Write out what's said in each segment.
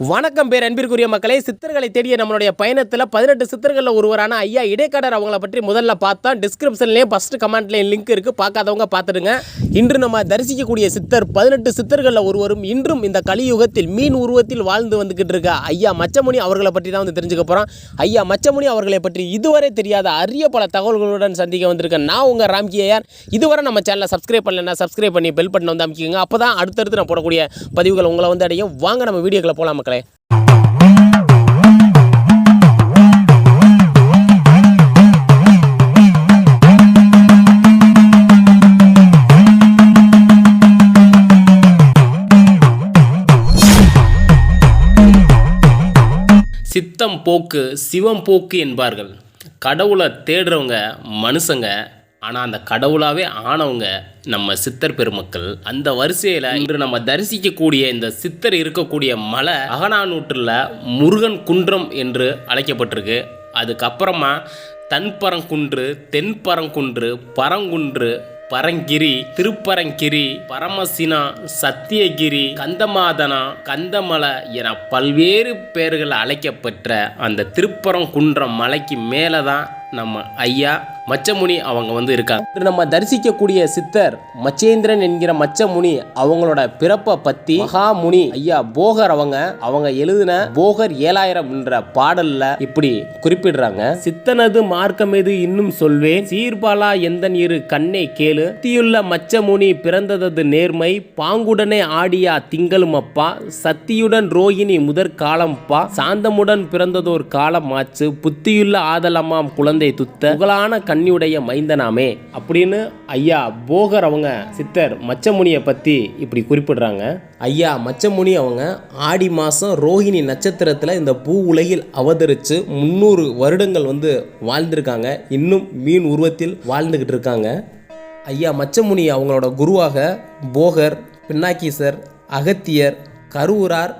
வணக்கம் பேர் அன்பிற்குரிய மக்களே. சித்தர்களை தேடிய நம்மளுடைய பயணத்தில் பதினெட்டு சித்தர்களில் ஒருவரான ஐயா இடைக்காடர் அவங்கள பற்றி முதல்ல பார்த்தா டிஸ்கிரிப்ஷன்லேயும் ஃபஸ்ட்டு கமெண்ட்லேயும் லிங்க் இருக்குது பார்க்காதவங்க பார்த்துடுங்க. இன்று நம்ம தரிசிக்கக்கூடிய சித்தர் பதினெட்டு சித்தர்களில் ஒருவரும் இன்றும் இந்த கலியுகத்தில் மீன் உருவத்தில் வாழ்ந்து வந்துக்கிட்டு இருக்க ஐயா மச்சமுனி அவர்களை பற்றி தான் வந்து தெரிஞ்சுக்க போகிறோம் ஐயா மச்சமுனி அவர்களை பற்றி இதுவரை தெரியாத அரிய பல தகவல்களுடன் சந்திக்க வந்திருக்கேன். நான் உங்கள் ராம்கியார் இதுவரை நம்ம சேனலை சப்ஸ்கிரைப் பண்ணலைன்னா சப்ஸ்கிரைப் பண்ணி பெல் பட்டன் வந்து அமைக்கிங்க அப்போ தான் அடுத்தடுத்து நான் போடக்கூடிய பதிவுகள் உங்களை வந்து அடையும். வாங்க நம்ம வீடியோக்களை போகலாம் மக்களே. சித்தம் போக்கு சிவம் போக்கு என்பார்கள். கடவுளை தேடுறவங்க மனுஷங்க ஆனால் அந்த கடவுளாகவே ஆனவங்க நம்ம சித்தர் பெருமக்கள். அந்த வரிசையில் இன்று நம்ம தரிசிக்கக்கூடிய இந்த சித்தர் இருக்கக்கூடிய மலை அகனானூற்றில் முருகன் குன்றம் என்று அழைக்கப்பட்டிருக்கு. அதுக்கப்புறமா தன்பரங்குன்று தென்பரங்குன்று பரங்குன்று பரங்கிரி திருப்பரங்கிரி பரமசினா சத்தியகிரி கந்தமாதனா கந்தமலை என பல்வேறு பெயர்கள் அழைக்கப்பெற்ற அந்த திருப்பரங்குன்றம் மலைக்கு மேலே தான் நம்ம ஐயா மச்சமுனி அவங்க வந்து இருக்காங்க. நம்ம தரிசிக்கக்கூடிய சித்தர் மச்சேந்திரன் என்கிற மச்சமுனி அவங்களோட பிறப்பை பத்தி மகாமுனி ஐயா போகர் அவங்க அவங்க எழுதின போகர் ஏழாயிரம் என்ற பாடல்ல இப்படி குறிப்பிடுறாங்க. சித்தனது மார்க்கம் எது இன்னும் சொல்வேன் சீர்பாலா எந்தன் இரு கண்ணே கேளு. தீயுள்ள மச்சமுனி பிறந்ததது நேர்மை பாங்குடனே ஆடியா திங்களும் அப்பா சத்தியுடன் ரோகிணி முதற் காலம்ப்பா சாந்தமுடன் பிறந்ததோர் காலம் ஆச்சு புத்தியுள்ள ஆதலமாம் குழந்தை துத்த. புகழான கண்ணியுடைய மைந்தனாமே அப்படின்னு ஐயா போகர் அவங்க சித்தர் மச்சமுனியை பற்றி இப்படி குறிப்பிடுறாங்க. ஐயா மச்சமுனி அவங்க ஆடி மாதம் ரோஹிணி நட்சத்திரத்தில் இந்த பூ உலகில் அவதரித்து முந்நூறு வருடங்கள் வந்து வாழ்ந்திருக்காங்க. இன்னும் மீன் உருவத்தில் வாழ்ந்துக்கிட்டு இருக்காங்க. ஐயா மச்சமுனி அவங்களோட குருவாக போகர் பின்னாக்கீசர் அகத்தியர் கருவூரார்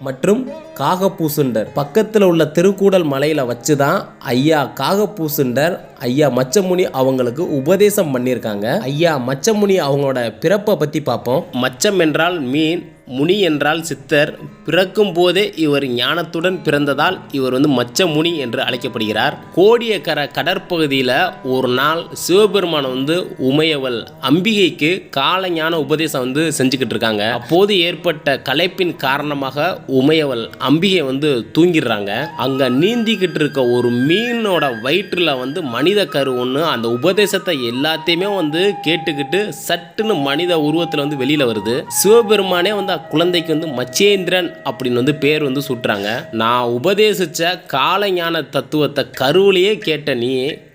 மற்றும் காகப்பூசுண்டர். பக்கத்தில் உள்ள திருக்கூடல் மலையில் வச்சு தான் ஐயா காகப்பூசுண்டர் ஐயா மச்சமுனி அவங்களுக்கு உபதேசம் பண்ணியிருக்காங்க. ஐயா மச்சமுனி அவங்களோட பிறப்பை பற்றி பார்ப்போம். மச்சம் என்றால் மீன் முனி என்றால் சித்தர். பிறக்கும் போதே இவர் ஞானத்துடன் பிறந்ததால் இவர் வந்து மச்ச முனி என்று அழைக்கப்படுகிறார். கோடியக்கர கடற்பகுதியில் ஒரு நாள் சிவபெருமான் வந்து உமையவள் அம்பிகைக்கு கால ஞான உபதேசம் வந்து செஞ்சுக்கிட்டு இருக்காங்க. அப்போது ஏற்பட்ட கலைப்பின் காரணமாக உமையவள் அம்பிகை வந்து தூங்கிடுறாங்க. அங்கே நீந்திக்கிட்டு இருக்க ஒரு மீனோட வயிற்றில் வந்து மனித கரு ஒன்று அந்த உபதேசத்தை எல்லாத்தையுமே வந்து கேட்டுக்கிட்டு சட்டுன்னு மனித உருவத்தில் வந்து வெளியில் வருது. சிவபெருமானே வந்து குழந்தைக்கு வந்து மச்சேந்திரன் அப்படின்னு வந்து பேர் வந்து சுட்டுறாங்க. நான் உபதேசித்த காலஞான தத்துவத்தை கருவிலேயே கேட்ட நீ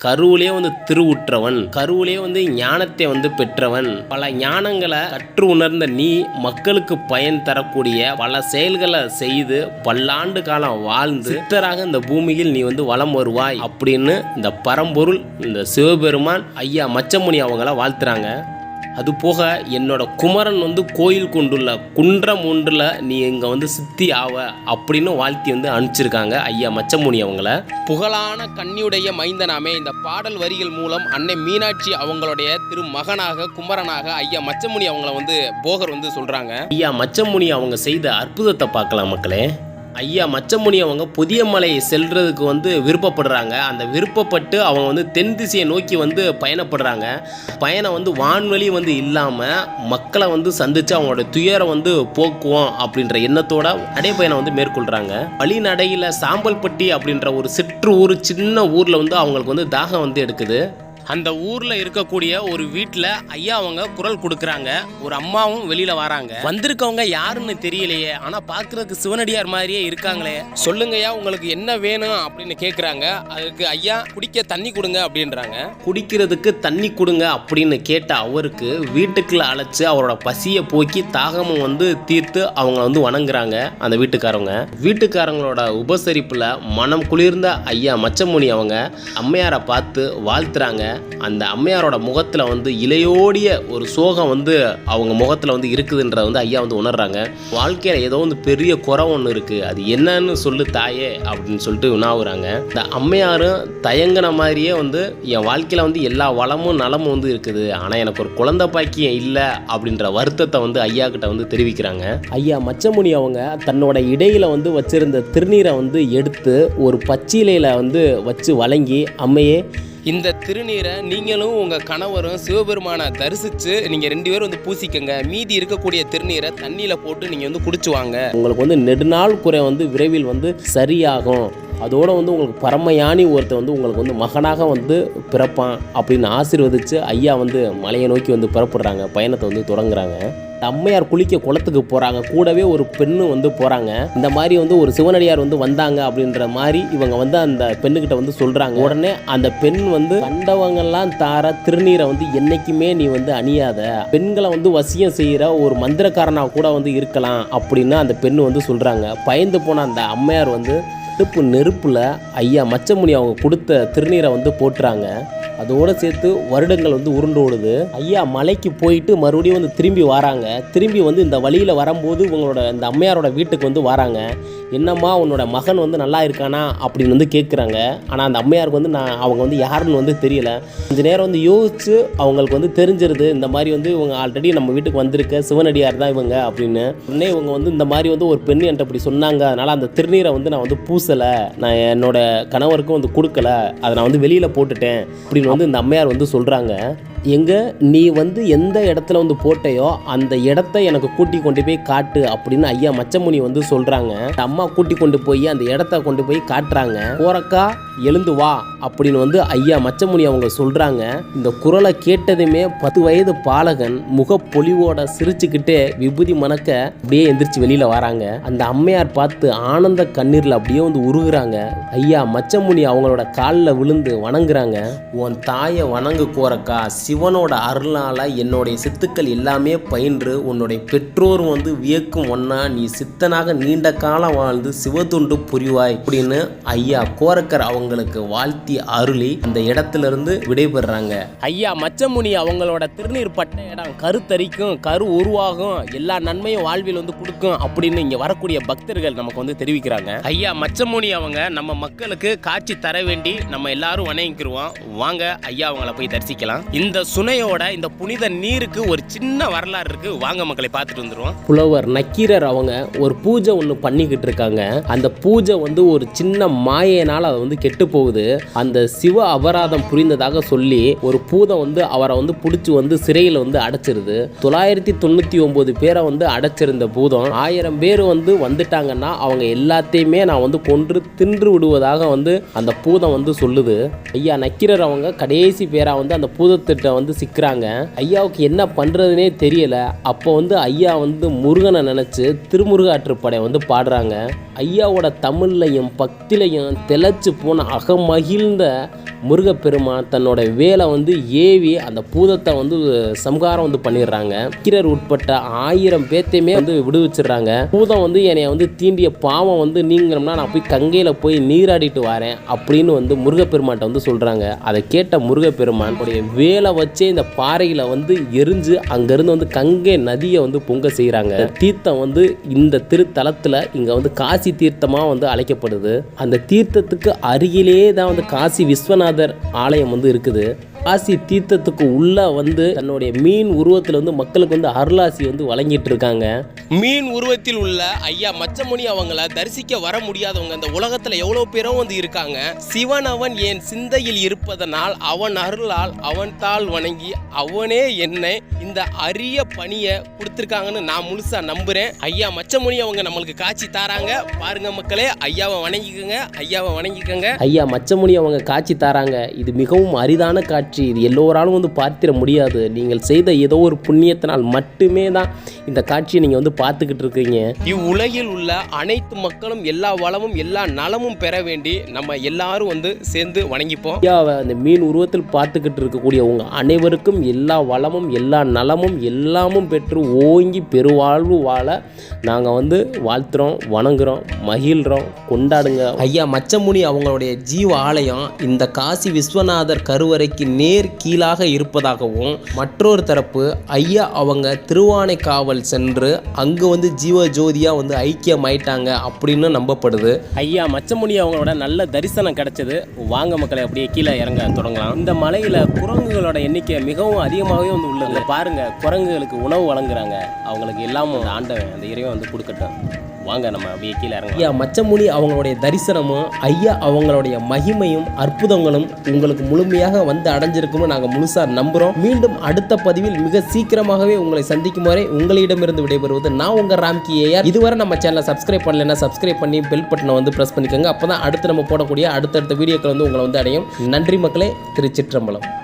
கருவிலே வந்து திருவுற்றவன் கருவிலே வந்து ஞானத்தை வந்து பெற்றவன். பல ஞானங்களை கற்று உணர்ந்த நீ மக்களுக்கு பயன் தரக்கூடிய பல செயல்களை செய்து பல்லாண்டு காலம் வாழ்ந்து சித்தராக இந்த பூமியில் நீ வந்து வலம் வருவாய் அப்படின்னு இந்த பரம்பொருள் இந்த சிவபெருமான் ஐயா மச்சமுனி அவங்கள வாழ்த்துறாங்க. அது போக என்னோட குமரன் வந்து கோயில் கொண்டுள்ள குன்றம் ஒன்றில் நீ இங்கே வந்து சித்தி ஆவ அப்படின்னு வாழ்த்தி வந்து அனுப்பிச்சிருக்காங்க ஐயா மச்சமுனி அவங்கள. புகழான கண்ணியுடைய மைந்தனாமே இந்த பாடல் வரிகள் மூலம் அன்னை மீனாட்சி அவங்களுடைய திரு மகனாக குமரனாக ஐயா மச்சமுனி அவங்கள வந்து போகர் வந்து சொல்கிறாங்க ஐயா மச்சமுனி அவங்க செய்த அற்புதத்தை பார்க்கலாம் மக்களே. ஐயா மச்சமுனி அவங்க புதிய மலை செல்றதுக்கு வந்து விருப்பப்படுறாங்க. அந்த விருப்பப்பட்டு அவங்க வந்து தென் திசையை நோக்கி வந்து பயணப்படுறாங்க. பயணம் வந்து வான்வழி வந்து இல்லாமல் மக்களை வந்து சந்தித்து அவங்களோட துயரை வந்து போக்குவோம் அப்படின்ற எண்ணத்தோட நடைப்பயணம் வந்து மேற்கொள்கிறாங்க வழிநடையில் சாம்பல்பட்டி அப்படின்ற ஒரு சிற்று ஊர் சின்ன ஊரில் வந்து அவங்களுக்கு வந்து தாகம் வந்து எடுக்குது. அந்த ஊர்ல இருக்கக்கூடிய ஒரு வீட்டில் ஐயா அவங்க குரல் கொடுக்குறாங்க. ஒரு அம்மாவும் வெளியில வராங்க. வந்திருக்கவங்க யாருன்னு தெரியலையே. ஆனா பார்க்குறதுக்கு சிவனடியார் மாதிரியே இருக்காங்களே. சொல்லுங்கய்யா உங்களுக்கு என்ன வேணும் அப்படின்னு கேட்குறாங்க அதுக்கு ஐயா குடிக்க தண்ணி கொடுங்க அப்படின்றாங்க. குடிக்கிறதுக்கு தண்ணி கொடுங்க அப்படின்னு கேட்ட அவருக்கு வீட்டுக்குள்ள அழைச்சு அவரோட பசியை போக்கி தாகமும் வந்து தீர்த்து அவங்க வந்து வணங்குறாங்க அந்த வீட்டுக்காரவங்க. வீட்டுக்காரங்களோட உபசரிப்புல மனம் குளிர்ந்த ஐயா மச்சமுனி அவங்க அம்மையாரை பார்த்து வாழ்த்துறாங்க. அந்த அம்மையாரோட முகத்தில் வந்து இலையோடிய ஒரு சோகம் வந்து அவங்க முகத்தில் வந்து இருக்குதுன்றத வந்து ஐயா வந்து உணர்றாங்க. வாழ்க்கையில் ஏதோ வந்து பெரிய குறை ஒன்று இருக்குது அது என்னன்னு சொல்லு தாயே அப்படின்னு சொல்லிட்டு உணாவுறாங்க இந்த அம்மையாரும் தயங்கின மாதிரியே வந்து என் வாழ்க்கையில் வந்து எல்லா வளமும் நலமும் வந்து இருக்குது. ஆனால் எனக்கு ஒரு குழந்தை பாக்கியம் இல்லை அப்படின்ற வருத்தத்தை வந்து ஐயா கிட்ட வந்து தெரிவிக்கிறாங்க. ஐயா மச்சமுனி அவங்க தன்னோட இடையில வந்து வச்சிருந்த திருநீரை வந்து எடுத்து ஒரு பச்சிலையில் வந்து வச்சு வழங்கி அம்மையே இந்த திருநீரை நீங்களும் உங்கள் கணவரும் சிவபெருமானை தரிசித்து நீங்கள் ரெண்டு பேரும் வந்து பூசிக்கங்க. மீதி இருக்கக்கூடிய திருநீரை தண்ணியில் போட்டு நீங்கள் வந்து குடிச்சு வாங்க உங்களுக்கு வந்து நெடுநாள் குறை வந்து விரைவில் வந்து சரியாகும். அதோடு வந்து உங்களுக்கு பரமயானி ஒருத்தர் வந்து உங்களுக்கு வந்து மகனாக வந்து பிறப்பான் அப்படின்னு ஆசீர்வதிச்சு ஐயா வந்து மலையை நோக்கி வந்து புறப்படுறாங்க பயணத்தை வந்து தொடங்குறாங்க. அம்மையார் குளிக்க குளத்துக்கு போகிறாங்க கூடவே ஒரு பெண்ணு வந்து போகிறாங்க இந்த மாதிரி வந்து ஒரு சிவனடியார் வந்து வந்தாங்க அப்படின்ற மாதிரி இவங்க வந்து அந்த பெண்ணுக்கிட்ட வந்து சொல்கிறாங்க உடனே அந்த பெண் வந்து கண்டவங்கெல்லாம் தார திருநீரை வந்து என்னைக்குமே நீ வந்து அணியாத. பெண்களை வந்து வசியம் செய்கிற ஒரு மந்திரக்காரனாக கூட வந்து இருக்கலாம் அப்படின்னு அந்த பெண் வந்து சொல்கிறாங்க பயந்து போன அந்த அம்மையார் வந்து அடுப்பு நெருப்பில் ஐயா மச்சமுனி அவங்க கொடுத்த திருநீரை வந்து போட்டுறாங்க. அதோடு சேர்த்து வருடங்கள் வந்து உருண்டு ஓடுது. ஐயா மலைக்கு போயிட்டு மறுபடியும் வந்து திரும்பி வராங்க. திரும்பி வந்து இந்த வழியில் வரும்போது இவங்களோட இந்த அம்மையாரோட வீட்டுக்கு வந்து வராங்க. என்னம்மா உன்னோட மகன் வந்து நல்லா இருக்கானா அப்படின்னு வந்து கேட்குறாங்க ஆனால் அந்த அம்மையாருக்கு வந்து நான் அவங்க வந்து யாருன்னு வந்து தெரியல. கொஞ்ச நேரம் வந்து யோசித்து அவங்களுக்கு வந்து தெரிஞ்சிருது. இந்த மாதிரி வந்து இவங்க ஆல்ரெடி நம்ம வீட்டுக்கு வந்திருக்க சிவனடியார் தான் இவங்க அப்படின்னு. உடனே இவங்க வந்து இந்த மாதிரி வந்து ஒரு பெண் என்கிட்ட இப்படி சொன்னாங்க. அதனால் அந்த திருநீரை வந்து நான் வந்து பூசலை நான் என்னோட கணவருக்கும் வந்து கொடுக்கல அதை நான் வந்து வெளியில் போட்டுட்டேன் அப்படின்னு வந்து இந்த அம்மையார் வந்து சொல்கிறாங்க எங்கே? நீ வந்து எந்த இடத்துல வந்து போட்டையோ அந்த இடத்த எனக்கு கூட்டி கொண்டு போய் காட்டு அப்படின்னு ஐயா மச்சமுனி வந்து சொல்கிறாங்க அம்மா கூட்டி கொண்டு போய் அந்த இடத்த கொண்டு போய் காட்டுறாங்க. போறக்கா எழுந்து வா அப்படின்னு வந்து ஐயா மச்சமுனி அவங்க சொல்கிறாங்க இந்த குரலை கேட்டதுமே பத்து வயது பாலகன் முகப்பொலிவோட சிரிச்சுக்கிட்டே விபூதி மணக்க அப்படியே எந்திரிச்சு வெளியில் வராங்க. அந்த அம்மையார் பார்த்து ஆனந்த கண்ணீரில் அப்படியே வந்து உருகுறாங்க. ஐயா மச்சமுனி அவங்களோட காலில் விழுந்து வணங்குறாங்க. உன் தாயை வணங்கு கோரக்கா சிவனோட அருளால் என்னுடைய சித்துக்கள் எல்லாமே பயின்று உன்னுடைய பெற்றோரும் வந்து வியக்கும் ஒன்னா நீ சித்தனாக நீண்ட காலம் வாழ்ந்து சிவத்துண்டு புரிவாய் அப்படின்னு ஐயா கோரக்கர் அவங்களுக்கு வாழ்த்தி அருளி அந்த இடத்துல இருந்து விடைபெறாங்க. ஐயா மச்சமுனி அவங்களோட திருநீர் பட்ட இடம் கருத்தரிக்கும் கரு உருவாகும் எல்லா நன்மையும் வாழ்வில் வந்து கொடுக்கும் அப்படின்னு இங்கே வரக்கூடிய பக்தர்கள் நமக்கு வந்து தெரிவிக்கிறாங்க. ஐயா மச்சமுனி அவங்க நம்ம மக்களுக்கு காட்சி தர வேண்டி நம்ம எல்லாரும் வணங்கிக்கிறோம் வாங்க ஐயா அவங்கள போய் தரிசிக்கலாம். இந்த இந்த சுனையோட இந்த புனித நீருக்கு ஒரு சின்ன வரலாறு இருக்கு. வாங்க மக்களை பார்த்துட்டு வந்துருவோம். புலவர் நக்கீரர் அவங்க ஒரு பூஜை ஒன்று பண்ணிக்கிட்டு இருக்காங்க. அந்த பூஜை வந்து ஒரு சின்ன மாயையினால் அது வந்து கெட்டு போகுது. அந்த சிவ அபராதம் புரிந்ததாக சொல்லி ஒரு பூதம் வந்து அவரை வந்து பிடிச்சி வந்து சிறையில் வந்து அடைச்சிருது. தொள்ளாயிரத்தி தொண்ணூற்றி ஒம்பது பேரை வந்து அடைச்சிருந்த பூதம் ஆயிரம் பேர் வந்து வந்துட்டாங்கன்னா அவங்க எல்லாத்தையுமே நான் வந்து கொன்று தின்று விடுவதாக வந்து அந்த பூதம் வந்து சொல்லுது. ஐயா நக்கீரர் அவங்க கடைசி பேராக வந்து அந்த பூதத்திட்ட வந்து சிக்கிறாங்க. ஐயாவுக்கு என்ன பண்றதுனே தெரியல. அப்போ வந்து ஐயா வந்து முருகனை நினைச்சு திருமுருகாற்றுப்படை வந்து பாடுறாங்க. ஐயாவோட தமிழ்லையும் பக்திலையும் திளைச்சு போன அகமகிழ்ந்த முருகப்பெருமான் தன்னோட வேலை வந்து ஏவி அந்த பூதத்தை வந்து சம்ஹாரம் வந்து பண்ணிடுறாங்க. கீரர் உட்பட்ட ஆயிரம் பேத்தையுமே வந்து விடுவிச்சிடுறாங்க. பூதம் வந்து என்னைய வந்து தீண்டிய பாவம் வந்து நீங்கணும்னா நான் போய் கங்கையில் போய் நீராடிட்டு வரேன் அப்படின்னு வந்து முருகப்பெருமான்கிட்ட வந்து சொல்கிறாங்க அதை கேட்ட முருகப்பெருமான் உடைய வேலை வச்சே இந்த பாறையில் வந்து எரிஞ்சு அங்கேருந்து வந்து கங்கை நதியை வந்து பொங்க செய்கிறாங்க தீர்த்தம் வந்து இந்த திருத்தலத்தில் இங்கே வந்து காசி தீர்த்தமாக வந்து அழைக்கப்படுது. அந்த தீர்த்தத்துக்கு அருகிலே தான் வந்து காசி விஸ்வநாதர் ஆலயம் வந்து இருக்குது. காசி தீர்த்தத்துக்கு உள்ள வந்து தன்னுடைய மீன் உருவத்தில் வந்து மக்களுக்கு வந்து அருளாசி வந்து வழங்கிட்டு இருக்காங்க மீன் உருவத்தில் உள்ள ஐயா மச்சமுனி அவங்கள தரிசிக்க வர முடியாதவங்க இந்த உலகத்துல எவ்வளவு பேரும் வந்து இருக்காங்க. சிவன் அவன் என் சிந்தையில் இருப்பதனால் அவன் அருளால் அவன் தாள் வணங்கி அவனே என்னை இந்த அரிய பணியை கொடுத்துருக்காங்கன்னு நான் முழுசா நம்புறேன். ஐயா மச்சமுனி அவங்க நம்மளுக்கு காட்சி தாராங்க. பாருங்க மக்களே ஐயாவை வணங்கிக்கோங்க ஐயாவை வணங்கிக்கோங்க. ஐயா மச்சமுனி அவங்க காட்சி தாராங்க. இது மிகவும் அரிதான காட்சி. இது எல்லோராலும் வந்து பார்த்திட முடியாது. நீங்கள் செய்த ஏதோ ஒரு புண்ணியத்தினால் மட்டுமே தான் இந்த காட்சியை நீங்கள் வந்து பார்த்துக்கிட்டு இருக்கீங்க. இவ்வுலகில் உள்ள அனைத்து மக்களும் எல்லா வளமும் எல்லா நலமும் பெற வேண்டி நம்ம எல்லாரும் வந்து சேர்ந்து வணங்கிப்போம். அந்த மீன் உருவத்தில் பார்த்துக்கிட்டு இருக்கக்கூடிய உங்க அனைவருக்கும் எல்லா வளமும் எல்லா நலமும் எல்லாமும் பெற்று ஓங்கி பெருவாழ்வு வாழ நாங்கள் வந்து வாழ்த்துறோம் வணங்குறோம் மகிழ்கிறோம் கொண்டாடுங்க. ஐயா மச்சமுனி அவங்களுடைய ஜீவ ஆலயம் இந்த காசி விஸ்வநாதர் கருவறைக்கு நேர் கீழாக இருப்பதாகவும் மற்றொரு தரப்பு ஐயா அவங்க திருவானைக்காவல் சென்று அங்கே வந்து ஜீவ ஜோதியாக வந்து ஐக்கியமாயிட்டாங்க அப்படின்னு நம்பப்படுது. ஐயா மச்சமுனி அவங்களோட நல்ல தரிசனம் கிடைச்சது. வாங்க மக்களை அப்படியே கீழே இறங்க தொடங்கலாம். இந்த மலையில் குரங்குகளோட எண்ணிக்கை மிகவும் அதிகமாகவே வந்து உள்ளது. பாருங்க குரங்குகளுக்கு உணவு வழங்குறாங்க. அவங்களுக்கு எல்லாமும் ஆண்ட ஆண்டவன் அந்த இறைவன் வந்து கொடுக்கட்டும். வாங்க நம்ம அப்படியே கீழே இறங்க ஐயா மச்சமுனி அவங்களுடைய தரிசனமும் ஐயா அவங்களுடைய மகிமையும் அற்புதங்களும் உங்களுக்கு முழுமையாக வந்து அடைஞ்சிருக்கும்னு நாங்கள் முழுசாக நம்புகிறோம் மீண்டும் அடுத்த பதிவில் மிக சீக்கிரமாகவே உங்களை சந்திக்கும் வரை உங்களிடமிருந்து விடைபெறுவது நான் உங்கள் ராம்கி ஏஆர் இதுவரை நம்ம சேனலை சப்ஸ்கிரைப் பண்ணலைன்னா சப்ஸ்கிரைப் பண்ணி பெல் பட்டனை வந்து ப்ரெஸ் பண்ணிக்கோங்க. அப்போ தான் அடுத்து நம்ம போடக்கூடிய அடுத்தடுத்த வீடியோக்கள் வந்து உங்களை வந்து அடையும். நன்றி மக்களே திருச்சிற்றம்பலம்.